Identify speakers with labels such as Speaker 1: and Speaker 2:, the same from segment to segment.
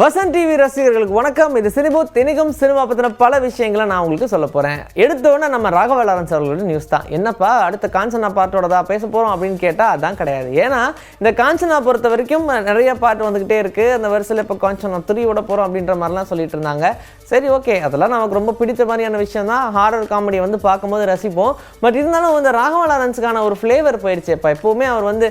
Speaker 1: Vasanth TV ரசிகர்களுக்கு வணக்கம். இது சினிபோ தினிகம் சினிமா பற்றின பல விஷயங்களை நான் உங்களுக்கு சொல்ல போகிறேன் எடுத்தோடனே நம்ம ராகவ லாரன்ஸ் அவர்களோட நியூஸ் தான். என்னப்பா அடுத்த காஞ்சனா பாட்டோட தான் பேச போகிறோம் அப்படின்னு கேட்டால் அதான் கிடையாது. ஏன்னா இந்த காஞ்சனா பொறுத்த வரைக்கும் நிறைய பாட்டு வந்துக்கிட்டே இருக்குது அந்த வரிசையில் இப்போ காஞ்சனா த்ரீ விட போகிறோம் அப்படின்ற மாதிரிலாம் சொல்லிட்டு இருந்தாங்க. சரி ஓகே அதெல்லாம் நமக்கு ரொம்ப பிடித்த மாதிரியான விஷயம் தான் ஹாரர் காமெடி வந்து பார்க்கும்போது ரசிப்போம். பட் இருந்தாலும் இந்த ராகவா லாரன்ஸுக்கான ஒரு ஃப்ளேவர் போயிடுச்சு. இப்போ எப்போவுமே அவர் வந்து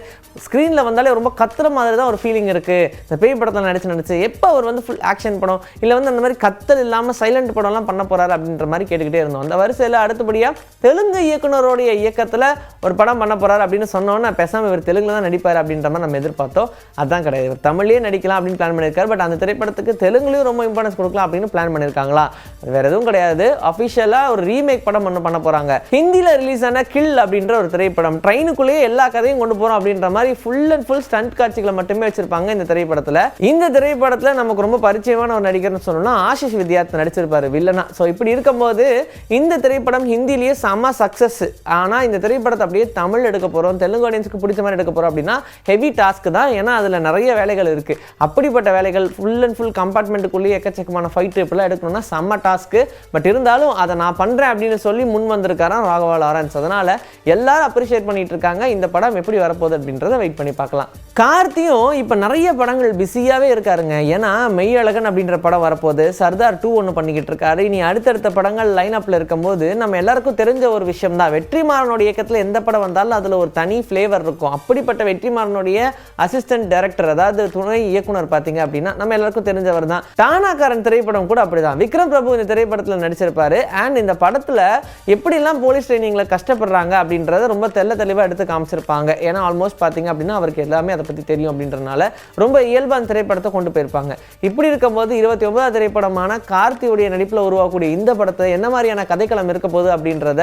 Speaker 1: ஸ்க்ரீனில் வந்தாலே ரொம்ப கத்துற மாதிரி தான் ஒரு ஃபீலிங் இருக்குது இந்த பேய் படத்தில் நடிச்சு நடிச்சு எப்போ அவர் வந்து ஃபுல் ஆக்ஷன் படம் இல்லை வந்து அந்த மாதிரி கத்தல் இல்லாமல் சைலண்ட் படம்லாம் பண்ண போகிறாரு அப்படின்ற மாதிரி கேட்டுக்கிட்டே இருந்தோம். அந்த வரிசையில் அடுத்தபடியாக தெலுங்கு இயக்குனருடைய இயக்கத்தில் ஒரு படம் பண்ண போகிறாரு அப்படின்னு சொன்னோன்னே பேசாமல் இவர் தெலுங்கில் தான் நடிப்பார் அப்படின்ற மாதிரி நம்ம எதிர்பார்த்தோம். அதான் கிடையாது. இவர் தமிழ்லேயே நடிக்கலாம் அப்படின்னு பிளான் பண்ணியிருக்காரு. பட் அந்த திரைப்படத்துக்கு தெலுங்குலேயும் ரொம்ப இம்பார்ட்டன்ஸ் கொடுக்கலாம் அப்படின்னு பிளான் பண்ணியிருக்காங்களா வேற எதுவும் கிடையாது. அஃபிஷியலாக ஒரு ரீமேக் படம் ஒன்று பண்ண போகிறாங்க ஹிந்தியில் ரிலீஸ் ஆன கில் அப்படின்ற ஒரு திரைப்படம். ட்ரெயினுக்குள்ளேயே எல்லா கதையும் கொண்டு போகிறோம் அப்படின்ற மாதிரி ஃபுல் அண்ட் ஃபுல் ஸ்டண்ட் காட்சிகளை மட்டுமே வச்சிருப்பாங்க இந்த திரைப்படத்தில். இந்த திரைப்படத்தில் நமக்கு ரொம்ப பரிச்சயமான ஒரு நடிகர்னு சொல்லணும்னா ஆஷிஷ் வித்யார்த் நடிச்சிருப்பாரு வில்லனா ஸோ இப்படி இருக்கும்போது இந்த திரைப்படம் ஹிந்திலேயே செம சக்ஸஸ் ஆனால் இந்த திரைப்படத்தை அப்படியே தமிழ் எடுக்க போகிறோம் தெலுங்கு ஆடியன்ஸுக்கு பிடிச்ச மாதிரி எடுக்க போகிறோம் அப்படின்னா ஹெவி டாஸ்க் தான். ஏன்னா அதில் நிறைய வேலைகள் இருக்குது அப்படிப்பட்ட வேலைகள் ஃபுல் அண்ட் ஃபுல் கம்பார்ட்மெண்ட்டுக்குள்ளேயே எக்கச்சக்கமான ஃபைட் இப்பெல்லாம் எடுக்கணும்னா செம்ம டாஸ்க்கு. பட் இருந்தாலும் அதை நான் பண்ணுறேன் அப்படின்னு சொல்லி முன் வந்திருக்காராம் ராகவா லாரன்ஸ். அதனால் எல்லாரும் அப்ரிஷியேட் பண்ணிட்டு இருக்காங்க. இந்த படம் எப்படி வரப்போகுது அப்படின்றத வெயிட் பண்ணி பார்க்கலாம். கார்த்தியும் இப்போ நிறைய படங்கள் பிஸியாகவே இருக்காருங்க. ஏன்னா மெய்யழகன் அப்படின்ற படம் வரப்போகுது. சர்தார் டூ ஒன்று பண்ணிக்கிட்டு இருக்காரு. இனி அடுத்தடுத்த படங்கள் லைன் அப்பில் இருக்கும்போது நம்ம எல்லாருக்கும் தெரிஞ்ச ஒரு விஷயம் தான். வெற்றிமாறனோட இயக்கத்தில் எந்த படம் வந்தாலும் அதில் ஒரு தனி ஃப்ளேவர் இருக்கும். அப்படிப்பட்ட வெற்றிமாறனுடைய அசிஸ்டன்ட் டைரக்டர் அதாவது துணை இயக்குனர் பார்த்தீங்க அப்படின்னா நம்ம எல்லாருக்கும் தெரிஞ்சவர் தான். தானாக்காரன் திரைப்படம் கூட அப்படி தான். விக்ரம் பிரபு இந்த திரைப்படத்தில் நடிச்சிருப்பாரு. அண்ட் இந்த படத்தில் எப்படிலாம் போலீஸ் ட்ரைனிங்கில் கஷ்டப்படுறாங்க அப்படின்றத ரொம்ப தெல்ல தெளிவாக எடுத்து காமிச்சிருப்பாங்க. ஏன்னா ஆல்மோஸ்ட் பார்த்தீங்க அப்படின்னா அவருக்கு எல்லாமே அதை பற்றி தெரியும் அப்படின்றனால ரொம்ப இயல்பாக அந்த திரைப்படத்தை கொண்டு போயிருப்பாங்க. இப்படி இருக்கும்போது இருபத்தி ஒன்பதாம் திரைப்படமான கார்த்தியுடைய நடிப்பில் உருவாக்கக்கூடிய இந்த படத்தை என்ன மாதிரியான கதைக்களம் இருக்க போகுது அப்படின்றத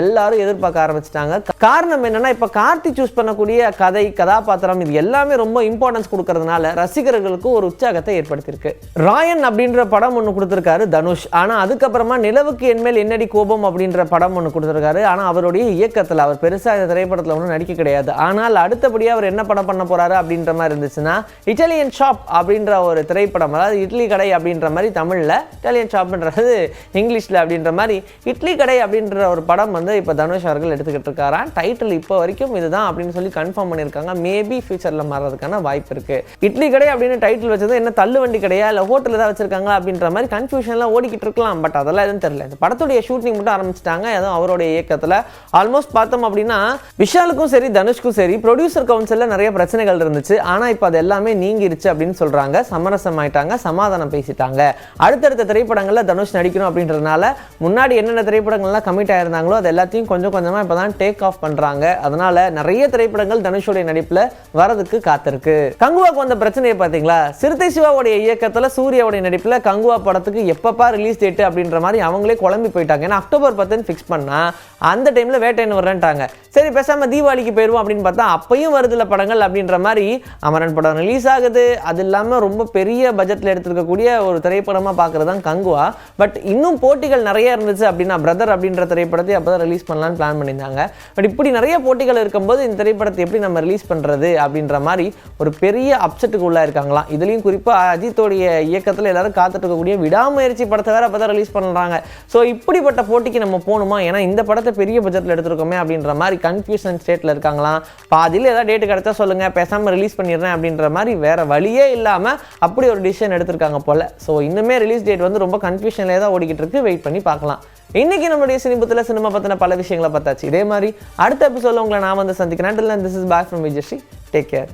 Speaker 1: எல்லாரும் எதிர்பார்க்க ஆரம்பிச்சிட்டாங்க. காரணம் என்னன்னா இப்போ கார்த்தி சூஸ் பண்ணக்கூடிய கதை கதாபாத்திரம் இது எல்லாமே ரொம்ப இம்பார்ட்டன்ஸ் கொடுக்கறதுனால ரசிகர்களுக்கு ஒரு உற்சாகத்தை ஏற்படுத்தியிருக்கு. ராயன் அப்படின்ற படம் ஒன்று கொடுத்துருக்காரு தனுஷ். ஆனால் அதுக்கப்புறமா நிலவுக்கு என்மேல் என்னடி கோபம் அப்படின்ற படம் ஒன்று கொடுத்துருக்காரு. ஆனால் அவருடைய இயக்கத்தில் அவர் பெருசாக இந்த திரைப்படத்தில் ஒன்றும் நடிக்க கிடையாது. ஆனால் அடுத்தபடியாக அவர் என்ன படம் பண்ண போறாரு அப்படின்ற மாதிரி இருந்துச்சுன்னா இட்டாலியன் ஷாப் அப்படின்ற ஒரு திரைப்படம் அதாவது இட்லி கடை அப்படின்ற மாதிரி தமிழில் இட்டாலியன் ஷாப்ன்றது இங்கிலீஷில் அப்படின்ற மாதிரி இட்லி கடை அப்படின்ற ஒரு படம் வந்து இப்போ தனுஷ் அவர்கள் எடுத்துக்கிட்டு இருக்காராம். டைட்டில் இப்போ வரைக்கும் இதுதான் அப்படின்னு சொல்லி கன்ஃபார்ம் பண்ணியிருக்காங்க. மேபி ஃபியூச்சரில் மாறதுக்கான வாய்ப்பு இருக்குது இட்லி கடை அப்படின்னு டைட்டில் வச்சது என்ன தள்ளு வண்டி கடையா? இல்லை ஹோட்டலில் தான் வச்சிருக்காங்களா அப்படின்ற மாதிரி கன்ஃபியூஷன்லாம் ஓடிக்கிட்டு இருக்கலாம் பட் அதெல்லாம் எதுவும் தெரியல. இந்த படத்துடைய ஷூட்டிங் மட்டும் ஆரம்பிச்சிட்டாங்க. அதுவும் அவருடைய இயக்கத்தில். ஆல்மோஸ்ட் பார்த்தோம் அப்படின்னா விஷாலுக்கும் சரி தனுஷ்க்கும் சரி ப்ரொடியூசர் கவுன்சிலில் நிறைய பிரச்சனைகள் இருந்துச்சு. ஆனால் இப்போ அது எல்லாமே நீங்கிருச்சு அப்படின்னு சொல்கிறாங்க சமரசம் ஆயிட்டாங்க சமாதானம் பேசிட்டாங்க. அடுத்தடுத்த திரைப்படங்களில் தனுஷ் நடிக்கணும் அப்படின்றதுனால முன்னாடி என்னென்ன திரைப்படங்கள்லாம் கமிட் ஆயிருந்தாங்களோ அது எல்லாத்தையும் கொஞ்சம் கொஞ்சமாக இப்போ தான் டேக் ஆஃப் பண்ணுறாங்க அதனால நிறைய திரைப்படங்கள் தனுஷோடைய நடிப்பில் வரதுக்கு காத்திருக்கு. கங்குவாக்கு வந்த பிரச்சனையை பார்த்தீங்களா? சிறுத்தை சிவாவுடைய இயக்கத்தில் சூர்யாவுடைய நடிப்பில் கங்குவா படத்துக்கு எப்பப்பா ரிலீஸ் டேட்டு அப்படின்ற மாதிரி அவங்களே குழம்பி போயிட்டாங்க. ஏன்னா அக்டோபர் பத்துன்னு ஃபிக்ஸ் பண்ணால் அந்த டைமில் வேட்டையன் வரேன்ட்டாங்க சரி பேசாமல் தீபாவளிக்கு போயிடுவோம் அப்படின்னு பார்த்தா அப்பையும் வருதுல படங்கள் அப்படின்ற மாதிரி அமரன் படம் ரிலீஸ் ஆகுது. அது இல்லாமல் ரொம்ப பெரிய பட்ஜெட்டில் எடுத்திருக்கக்கூடிய ஒரு திரைப்படமாக பார்க்குறது தான் கங்குவா. பட் இன்னும் போட்டிகள் நிறைய இருந்துச்சு அப்படின்னா பிரதர் அப்படின்ற திரைப்படத்தை அப்போ தான் ரிலீஸ் பண்ணலான்னு பிளான் பண்ணியிருந்தாங்க. பட் இப்படி நிறைய போட்டிகள் இருக்கும்போது இந்த திரைப்படத்தை எப்படி நம்ம ரிலீஸ் பண்ணுறது அப்படின்ற மாதிரி ஒரு பெரிய அப்செட்டுக்கு உள்ளா இருக்காங்களாம் இதுலேயும் குறிப்பாக அஜித்தோடைய இயக்கத்தில் எல்லாரும் காத்துட்டு இருக்கக்கூடிய விடாமுயற்சி படத்தை வேற அப்போ தான் ரிலீஸ் பண்ணுறாங்க ஸோ இப்படிப்பட்ட போட்டிக்கு நம்ம போகணுமா? ஏன்னா இந்த படத்தை பெரிய பட்ஜெட்டில் எடுத்திருக்கோமே அப்படின்ற மாதிரி கன்ஃபியூஷன் ஸ்டேட்டில் இருக்காங்களாம். பாதியில் ஏதாவது டேட்டு கிடைச்சா சொல்லுங்கள் பேசாமல் ரிலீஸ் பண்ணிடுறேன் அப்படின்ற மாதிரி வேற வழியே இல்லாமல் அப்படி ஒரு டிசிஷன் எடுத்திருக்காங்க போல. ஸோ இன்னுமே ரிலீஸ் டேட் வந்து ரொம்ப கன்ஃபியூஷன்லேயே தான் ஓடிக்கிட்டு இருக்கு. வெயிட் பண்ணி பார்க்கலாம். இன்னைக்கு நம்மளுடைய சினிமத்தில் சினிமா பற்றின பல விஷயங்களை பார்த்தாச்சு. இதே மாதிரி அடுத்த எபிசோட உங்களை நான் வந்து சந்திக்கிறேன். This is back from Vijayasri take care